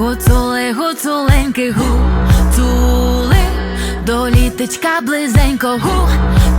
Гуцули, гуцуленьки, гуцули, до літочка близенько, гуцули,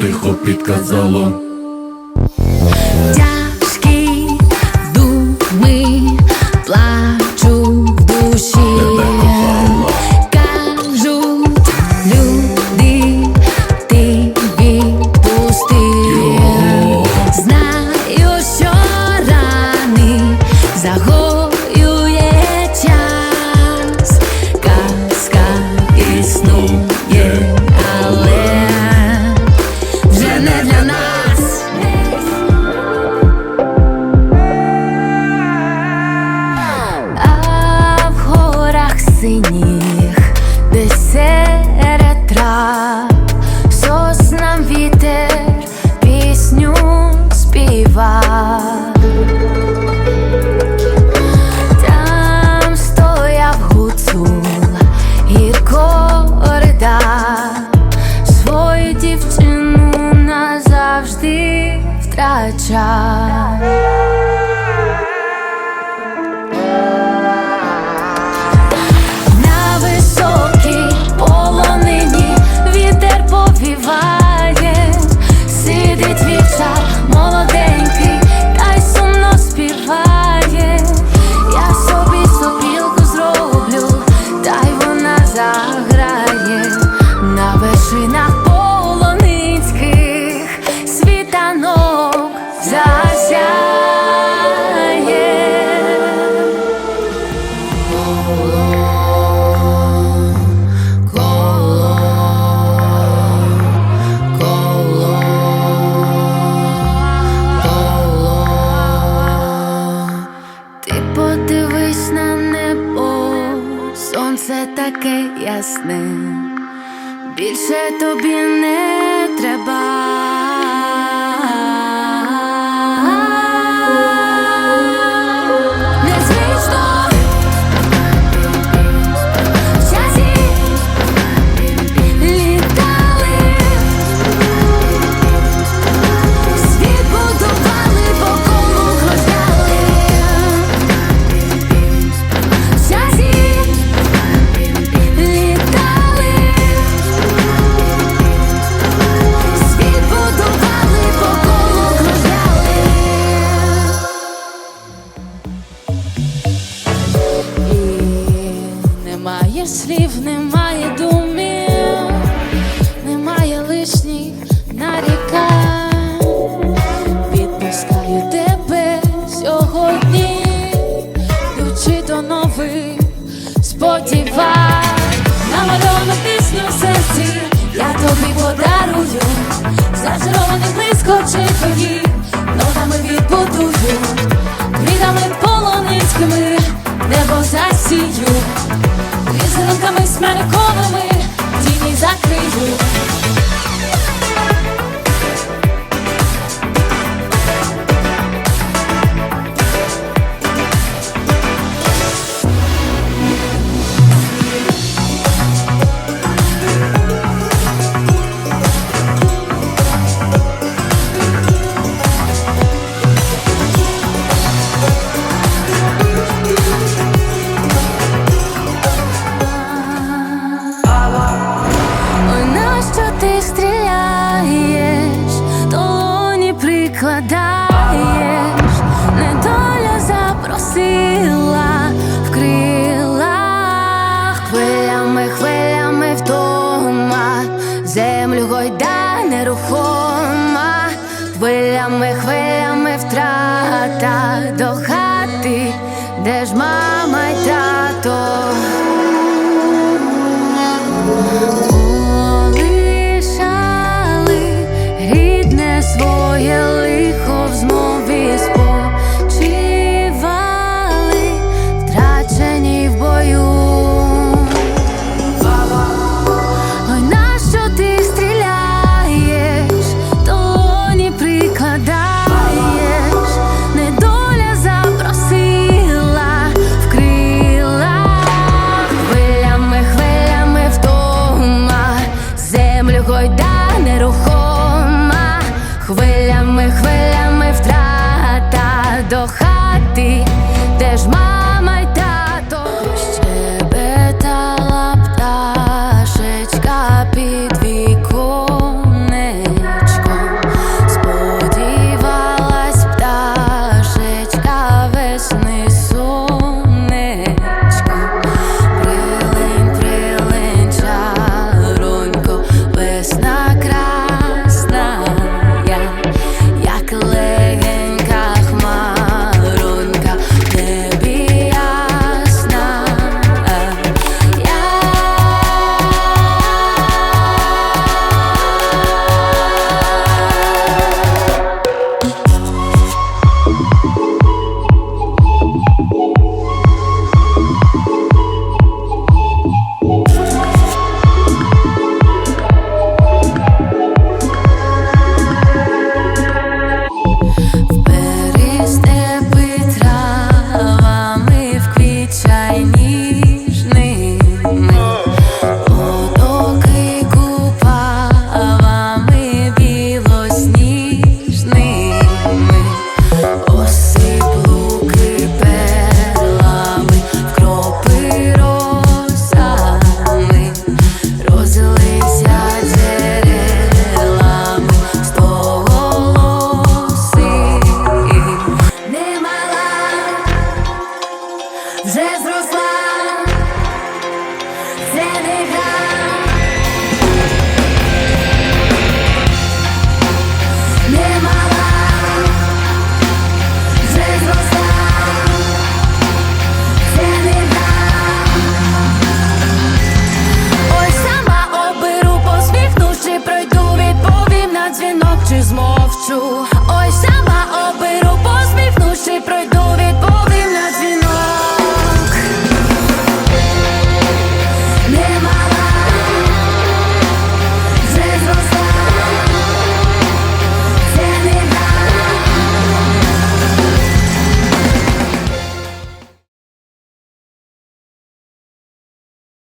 тихо підказало ya. більше тобі не треба. слів, немає думів, немає лишніх нарікань. Відпускаю тебе сьогодні, Ключі до нових сподівань. Намальовано пісню в серці, я тобі подарую, зачарований близько чи твої. Пряникованими тіні закрию